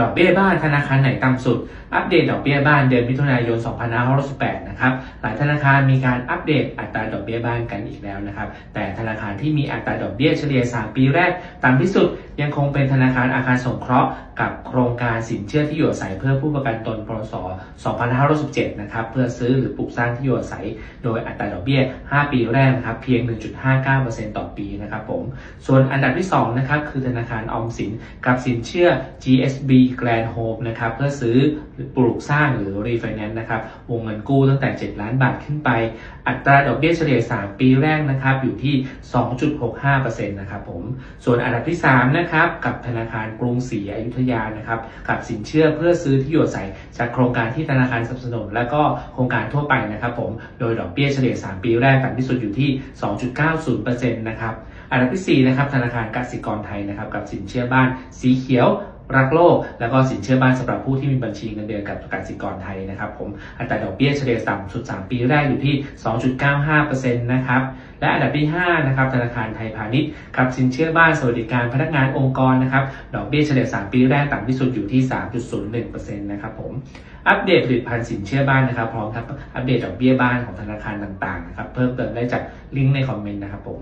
ดอกเบี้ยบ้านธนาคารไหนต่ำสุด อัปเดตดอกเบี้ยบ้านเดือนมิถุนายน 2568 นะครับหลายธนาคารมีการอัปเดตอัตราดอกเบี้ยบ้านกันอีกแล้วนะครับ แต่ธนาคารที่มีอัตราดอกเบี้ยเฉลี่ย 3 ปีแรกต่ำที่สุดยังคงเป็นธนาคารอาคารสงเคราะห์กับโครงการสินเชื่อที่อยู่อาศัยเพื่อผู้ประกันตนพศ2567 นะครับเพื่อซื้อหรือปลูกสร้างที่อยู่อาศัย โดยอัตราดอกเบี้ย 5 ปีแรกนะครับเพียง 1.59%ต่อปีนะครับผมส่วนอันดับที่2นะครับคือธนาคารออมสินกับสินเชื่อ GSB Grand Home นะครับเพื่อซื้อปลูกสร้างหรือ refinance นะครับวงเงินกู้ตั้งแต่ 7 ล้านบาทขึ้นไป อัตราดอกเบี้ยเฉลี่ย 3 ปีแรกนะครับอยู่ที่ 2.65%นะครับผมส่วนอันดับที่3นะครับกับธนาคารกรุงศรีอยุธยานะครับกับสินเชื่อเพื่อซื้อที่อยู่อาศัยจากโครงการที่ธนาคารสนับสนุน และก็โครงการทั่วไปนะครับผมโดยดอกเบี้ยเฉลี่ย 3 ปีแรกต่ำที่สุดอยู่ที่ 2.90%นะครับอันดับที่4นะครับธนาคารกสิกรไทยนะครับกับสินเชื่อบ้านสีเขียว รักโลก แล้วก็สินเชื่อบ้านสำหรับผู้ที่มีบัญชีเงินเดือนกับกสิกรไทยนะครับผมอัตราดอกเบี้ยเฉลี่ยต่ำสุด 3 ปีแรกอยู่ที่ 2.95%นะครับและอันดับที่5นะครับธนาคารไทยพาณิชย์กับสินเชื่อบ้านสวัสดิการพนักงานองค์กรนะครับดอกเบี้ยเฉลี่ย 3 ปีแรกต่ำที่สุดอยู่ที่ 3.01%นะครับผมอัปเดตผลิตภัณฑ์สินเชื่อบ้านนะครับพร้อมทั้งอัปเดตดอกเบี้ยบ้านของธนาคารต่างๆนะครับเพิ่มเติมได้จากลิงก์ในคอมเมนต์นะครับผม